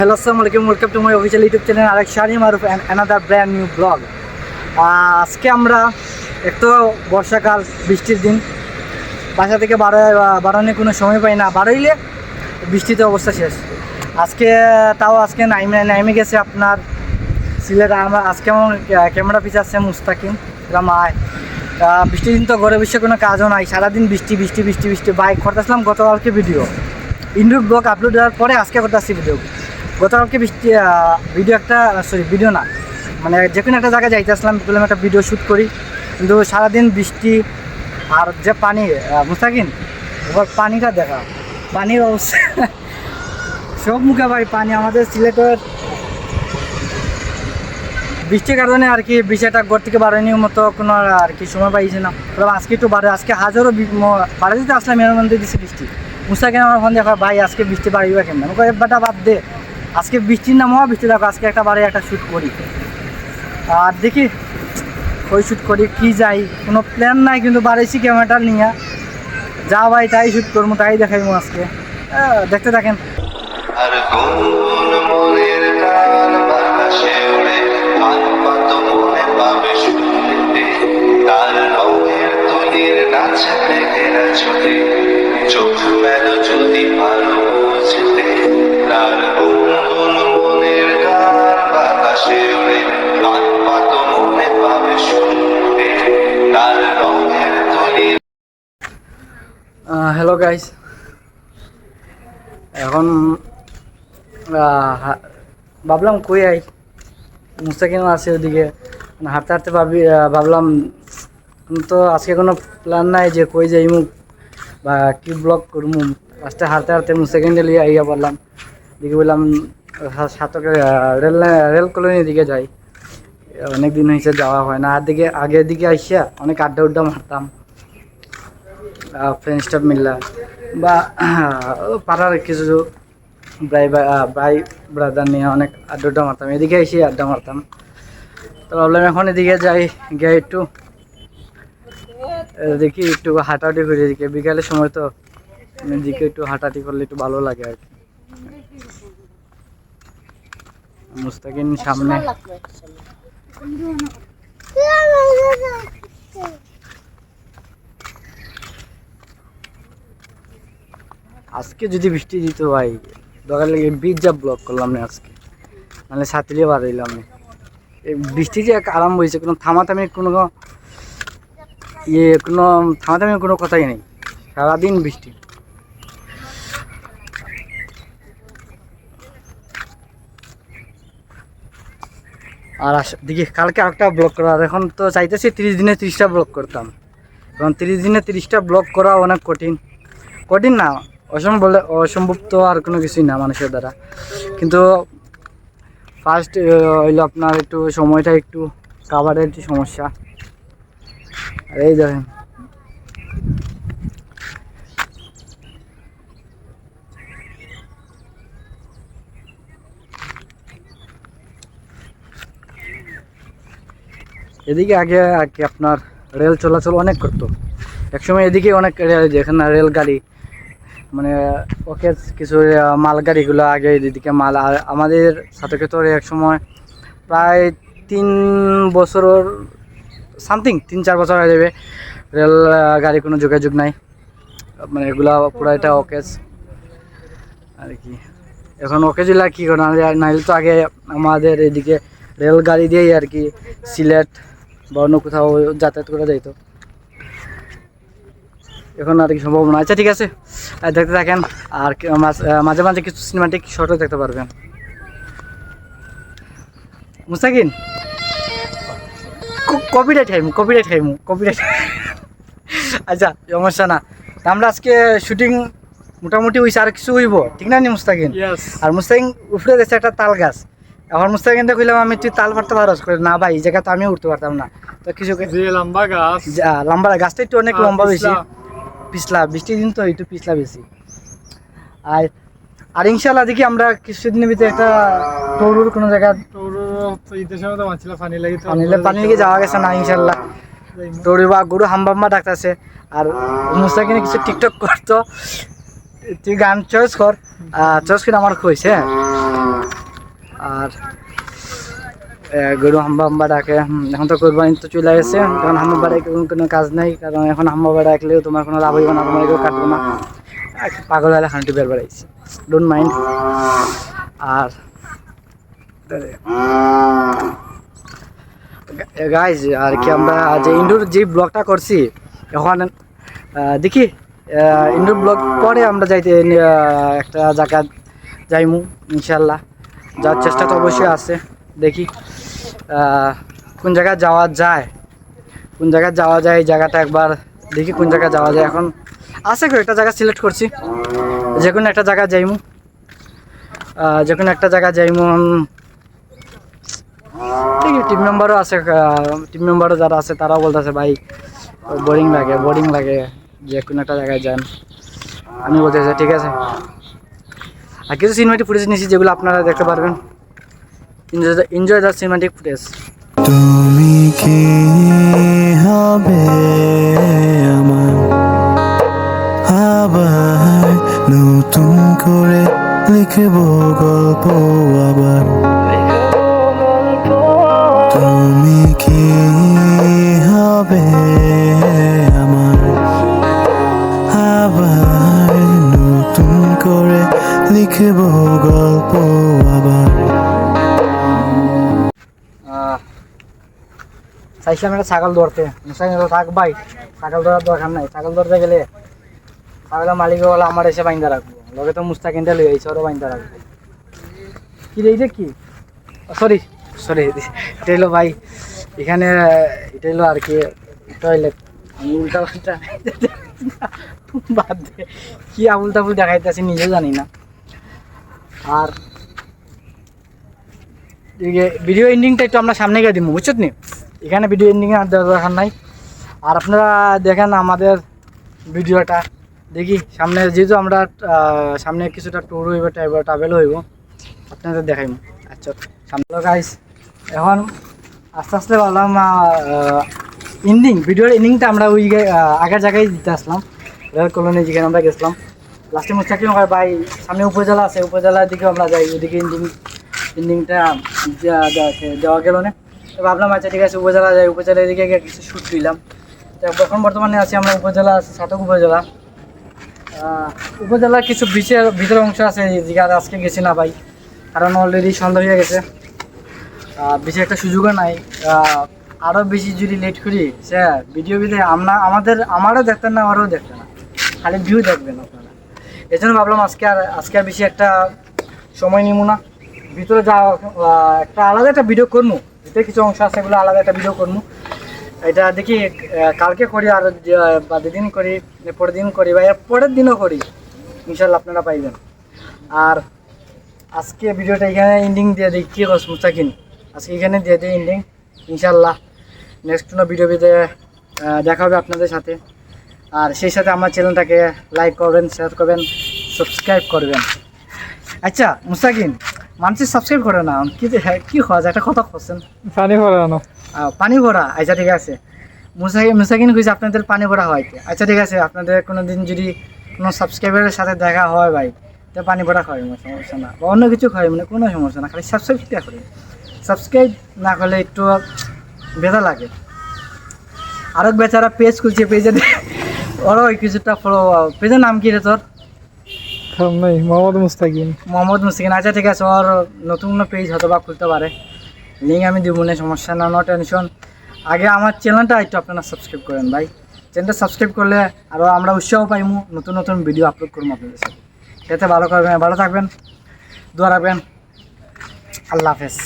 Hello আসসালামু welcome to my official YouTube channel আরেক Shani Maruf another brand new blog আজকে আমরা একটু বর্ষাকাল, বৃষ্টির দিন। বাসা থেকে বাড়া বাড়ানোর কোনো সময় পাই না। বাড়াইলে বৃষ্টিতে অবস্থা শেষ। আজকে, তাও আজকে নাইমে নাইমে গেছে আপনার সিলেট। আমার আজকে আমার ক্যামেরা পিছে আসছে মুস্তাকিম। এরা মায়। বৃষ্টির দিন তো ঘরে বসে কোনো কাজও নাই। সারাদিন বৃষ্টি বৃষ্টি বৃষ্টি বৃষ্টি। বাইক করতেছিলাম গতকালকে ভিডিও ইন্ডুর ব্লগ আপলোড দেওয়ার পরে আজকে করতেছি ভিডিও গতকালকে ভিডিও একটা সরি ভিডিও না মানে যে কোনো একটা জায়গায় যাইতে আসলাম, বললাম একটা ভিডিও শ্যুট করি, কিন্তু সারাদিন বৃষ্টি আর যে পানি মুস্তাকিন, এবার পানিটা দেখা, পানির অবস্থা, সব মুখে ভাই পানি, আমাদের সিলেটের বৃষ্টির কারণে আর কি বিষয়টা ঘর থেকে বাড়ানোর মতো কোনো আর কি সময় পাইছে না তবে আজকে একটু বাড়ে, আজকে হাজারো বাড়ে দিতে আসলাম এর মধ্যে দিচ্ছে বৃষ্টি, মুস্তাকিন আমার ফোন দেখা ভাই, আজকে বৃষ্টি বাড়িবে আমি বাটা বাদ দে। আজকে বৃষ্টির নাম হওয়া বৃষ্টি, দেখো, আজকে একটা বারে একটা শ্যুট করি। আর দেখি, ওই শ্যুট করি, কি যাই, কোনো প্ল্যান নাই, কিন্তু বাড়াইছি ক্যামেরাটা নিয়ে যা ভাই, তাই শ্যুট করব, তাই দেখাইবো আজকে। দেখতে থাকেন। আর চোখ যদি বুঝতে। হ্যালো গাইস এখন ভাবলাম কই আই? মুস্তাকিম আছে ওদিকে। মানে হাঁটতে হাঁটতে ভাবি ভাবলাম তো আজকে কোনো প্ল্যান নাই যে কই যাই যাইমু বা কি ব্লগ করব লাস্টে হাঁটতে হাঁটতে মুস্তাকিমটা লিয়ে আইয়া পড়লাম দিকে বললাম সাতকে রেল রেল কলোনির দিকে যাই। অনেক দিন হয়েছে যাওয়া হয় না। আর দিকে, আগের দিকে আইসা অনেক আড্ডা উড্ডা মারতাম। ফ্রেন্ড স্টাফ মিললা। বা পাড়ার কিছু ভাই ভাই ব্রাদার নিয়ে অনেক আড্ডা মারতাম। এদিকে এসে আড্ডা মারতাম। তো ভাবলাম এখন এদিকে যাই, গিয়ে একটু দেখি একটু হাঁটাহাঁটি করি এদিকে। বিকালের সময় তো এদিকে একটু হাঁটাহাঁটি করলে একটু ভালো লাগে আর কি। মুস্তাকিন সামনে। আজকে যদি বৃষ্টি দিত ভাই, দরকার লাগে যা ব্লক করলাম না আজকে। মানে সাঁতরিয়ে বাড়াইলাম না। এই বৃষ্টি যে আরাম হয়েছে, কোনো থামাথামি কোনো ইয়ে কোনো থামাথামি কোনো কথাই নেই। সারাদিন বৃষ্টি। আর দেখি কালকে আরেকটা ব্লক করা। এখন তো চাইতেছি তিরিশ দিনে তিরিশটা ব্লক করতাম। এখন তিরিশ দিনে তিরিশটা ব্লক করা অনেক কঠিন। কঠিন না। অসম্ভব বলে অসম্ভব তো আর কোনো কিছুই না মানুষের দ্বারা। কিন্তু ফার্স্ট হইল আপনার একটু সময়টা একটু কাভারের একটু সমস্যা। আর এই দেখেন। এদিকে আগে আগে আপনার রেল চলাচল অনেক করতো। একসময় এদিকে অনেক রেল যেখানে রেলগাড়ি মানে ওকে কিছু মালগাড়িগুলো আগে এদিকে মাল, আর আমাদের ক্ষেত্রে এক সময় প্রায় তিন বছর সামথিং, তিন চার বছর হয়ে যাবে। রেল গাড়ি কোনো যোগাযোগ নাই। মানে এগুলা পুরো এটা ওকেজ আর কি। এখন ওকেজগুলা কী করে নাহলে তো আগে আমাদের এদিকে রেলগাড়ি দিয়েই আর কি সিলেট বা অন্য কোথাও যাতায়াত করা যাইতো। এখন আর কি সম্ভব না আচ্ছা ঠিক আছে। দেখতে থাকেন আর মাঝ- মাঝে কিছু সিনেমাটিক শর্টও দেখতে পারবেন। মুস্তাকিন কপিরাইট হাইমু কপিরাইট হাইমু কপিরাইট আচ্ছা সমস্যা না। আমরা আজকে শুটিং মোটামুটি হয়েছে আর কিছু হইব ঠিক না নি মুস্তাকিন? আর মুস্তাকিন উপরে গেছে একটা তাল গাছ। এখন মুস্তাকিনটা কইলাম আমি তুই তাল পারতে পারস করে না ভাই এই জায়গা তো আমিও উঠতে পারতাম না। তো কিছু লম্বা গাছ। লম্বা গাছটা একটু অনেক লম্বা বেশি। পিছলা। বৃষ্টির দিন তো একটু পিছলা বেশি। আর আর ইনশাল্লাহ দেখি আমরা কিছুদিনের ভিতরে একটা টৌরুর কোনো জায়গা পানি লাগি যাওয়া গেছে না ইনশাল্লাহ টৌরি বা গরু হাম্বাম্মা ডাকতেছে। আর মুস্তাকিনে কিছু টিকটক করতো তুই গান চয়েস কর। চয়েস করে আমার খুঁজছে হ্যাঁ। আর গরু হাম্বা হাম্বা ডাকে। এখন তো কোরবানি তো চলে গেছে। এখন হাম্বা বাড়াই কোনো কাজ নেই, কারণ এখন হাম্বা বাড়া তোমার কোনো লাভ হইব না তোমার কেউ কাটবো না। পাগল হলে খানটি বের বেড়াইছি ডোন্ট মাইন্ড আর গাইজ আর কি আমরা যে ইনডোর যে ব্লগটা করছি, এখন দেখি ইনডোর ব্লগ পরে আমরা যাইতে একটা জায়গা যাইমু ইনশাল্লাহ যাওয়ার চেষ্টা তো অবশ্যই আছে, দেখি। কোন জায়গায় যাওয়া যায়? কোন জায়গায় যাওয়া যায়? এই জায়গাটা একবার দেখি কোন জায়গায় যাওয়া যায় এখন। আছে একটা জায়গা সিলেক্ট করছি। যে কোনো একটা জায়গায় যাইমু। যে কোনো একটা জায়গায় যাইমু ঠিক টিম মেম্বারও আছে টিম মেম্বারও যারা আছে, তারাও বলতেছে, ভাই বোরিং লাগে বোরিং লাগে যে কোনো একটা জায়গায় যান। আমি বলতেছি, ঠিক আছে। আর কিছু সিনেমাটি ফুটেজ নিয়েছি যেগুলো আপনারা দেখতে পারবেন। এনজয় দ্য সিনেমাটিক ফুটেজ তুমি কি হবে আমার? আবার নতুন করে লিখব গল্প আবার। তুমি কি হবে আমার? আবার নতুন করে লিখব গল্প আবার। একটা ছাগল ধরতে। থাক ভাই ছাগল ধরার দরকার নাই। ছাগল ধরতে গেলে ছাগলের মালিক বলে আমার এসে বাইন্দা রাখব। লগে তো মুস্তাকিনটা লই আইছে, ওরও বাইন্দা রাখব। কি রে কি? সরি সরি এটা হলো ভাই, এখানে, এটা হলো আর কি টয়লেট আমি উল্টা পাল্টা বাদ দে। কি আবুল তাবুল দেখাইতেছি নিজেও জানি না। আর ভিডিও এন্ডিংটা একটু আমরা সামনে গিয়ে দিব বুঝছ নি এখানে ভিডিও এন্ডিং আর দেওয়ার দরকার নাই। আর আপনারা দেখেন আমাদের ভিডিওটা। দেখি, সামনে যেহেতু আমরা সামনে কিছুটা ট্যুর হইব ট্রাভেল হইব, আপনাদের দেখাইব আচ্ছা সামনে। গাইস এখন আস্তে আস্তে বললাম এন্ডিং ভিডিওর এন্ডিংটা আমরা ওই আগের জায়গায় দিতে আসলাম। কলোনি যেখানে আমরা গেছিলাম। লাস্টে মুস্তাকিম আমার ভাই সামনে উপজেলা আছে, উপজেলার দিকে আমরা যাই, ওদিকে এন্ডিং এন্ডিংটা দেওয়া গেল না। তো ভাবলাম আচ্ছা ঠিক আছে উপজেলা যাই। উপজেলার এদিকে গিয়ে কিছু শ্যুট দিলাম। তো এখন বর্তমানে আছি আমরা উপজেলা আছে সাতক উপজেলা। উপজেলার কিছু বিচের ভিতরের অংশ আছে যেদিকে আর আজকে গেছি না ভাই। কারণ অলরেডি সন্ধ্যা হয়ে গেছে। বেশি একটা সুযোগও নাই। আরও বেশি যদি লেট করি সে ভিডিও ভিডিও আমরা আমাদের আমারও দেখতেন না আমারও দেখতেন না। খালি ভিউ দেখবেন আপনারা। এই জন্য ভাবলাম আজকে আর আজকে আর বেশি একটা সময় নিব না। ভিতরে যা আহ, একটা আলাদা একটা ভিডিও করব ভিতরে কিছু অংশ আছে, এগুলো আলাদা একটা ভিডিও করব এটা দেখি কালকে করি আর বা দুদিন করি পরের দিন করি বা এর পরের দিনও করি। ইনশাল্লাহ আপনারা পাইবেন। আর আজকে ভিডিওটা এখানে এন্ডিং দিয়ে দিই। কী করছ মুস্তাকিন? আজকে এখানে দিয়ে দিই এন্ডিং ইনশাল্লাহ নেক্সট কোনো ভিডিও ভিডিও দেখা হবে আপনাদের সাথে। আর সেই সাথে আমার চ্যানেলটাকে লাইক করবেন শেয়ার করবেন সাবস্ক্রাইব করবেন। আচ্ছা মুস্তাকিন মানুষের সাবস্ক্রাইব করে না। কি যে- হ্যাঁ, কি হওয়া যায় একটা কথা করছেন পানি ভরানো আহ, পানি ভরা? আচ্ছা ঠিক আছে। মুসাকিন মুসাকিন কইছে আপনাদের পানি ভরা হয়? আচ্ছা ঠিক আছে আপনাদের কোনো দিন যদি কোনো সাবস্ক্রাইবারের সাথে দেখা হয় ভাই তো পানি ভরা খাওয়াই কোনো সমস্যা না। বা অন্য কিছু খাওয়াই মানে কোনো সমস্যা না খালি সাবস্ক্রাইব করে। সাবস্ক্রাইব না করলে একটু বেদা লাগে। আরও বেচারা পেজ খুলছে পেজে ওরও ওই কিছুটা ফলো পেজের নাম কি রে তোর? নাম নাই মোহাম্মদ মুস্তাকিম। মোহাম্মদ মুস্তাকিম আচ্ছা ঠিক আছে, ওর নতুন কোনো পেজ হয়তো বা খুলতে পারে। লিঙ্ক আমি দেবো না, সমস্যা না নো টেনশন আগে আমার চ্যানেলটা একটু আপনারা সাবস্ক্রাইব করেন ভাই। চ্যানেলটা সাবস্ক্রাইব করলে আরও আমরা উৎসাহ পাইমু, নতুন নতুন ভিডিও আপলোড করব আপনাদের সাথে। এতে ভালো করবেন ভালো থাকবেন। দোয়া রাখবেন। আল্লাহ হাফেজ।